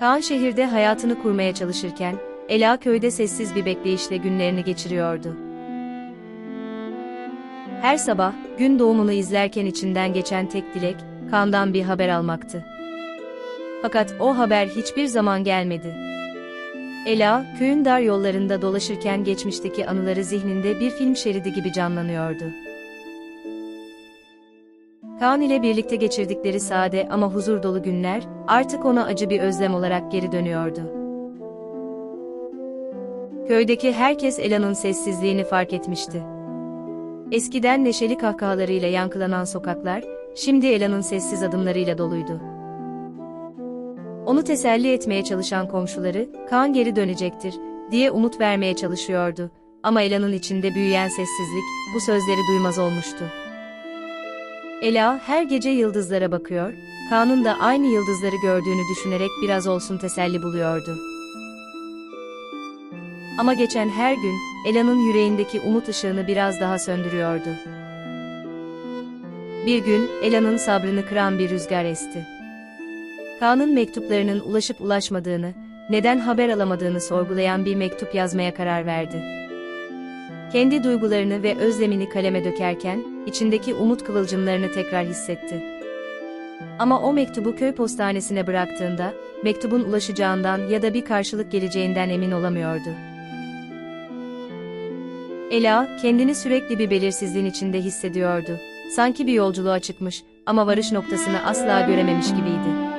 Kaan şehirde hayatını kurmaya çalışırken, Ela köyde sessiz bir bekleyişle günlerini geçiriyordu. Her sabah, gün doğumunu izlerken içinden geçen tek dilek, Kaan'dan bir haber almaktı. Fakat o haber hiçbir zaman gelmedi. Ela, köyün dar yollarında dolaşırken geçmişteki anıları zihninde bir film şeridi gibi canlanıyordu. Kaan ile birlikte geçirdikleri sade ama huzur dolu günler, artık ona acı bir özlem olarak geri dönüyordu. Köydeki herkes Ela'nın sessizliğini fark etmişti. Eskiden neşeli kahkahalarıyla yankılanan sokaklar, şimdi Ela'nın sessiz adımlarıyla doluydu. Onu teselli etmeye çalışan komşuları, Kaan geri dönecektir, diye umut vermeye çalışıyordu. Ama Ela'nın içinde büyüyen sessizlik, bu sözleri duymaz olmuştu. Ela her gece yıldızlara bakıyor, Kaan'ın da aynı yıldızları gördüğünü düşünerek biraz olsun teselli buluyordu. Ama geçen her gün, Ela'nın yüreğindeki umut ışığını biraz daha söndürüyordu. Bir gün, Ela'nın sabrını kıran bir rüzgar esti. Kaan'ın mektuplarının ulaşıp ulaşmadığını, neden haber alamadığını sorgulayan bir mektup yazmaya karar verdi. Kendi duygularını ve özlemini kaleme dökerken, içindeki umut kıvılcımlarını tekrar hissetti. Ama o mektubu köy postanesine bıraktığında, mektubun ulaşacağından ya da bir karşılık geleceğinden emin olamıyordu. Ela, kendini sürekli bir belirsizliğin içinde hissediyordu. Sanki bir yolculuğa çıkmış ama varış noktasını asla görememiş gibiydi.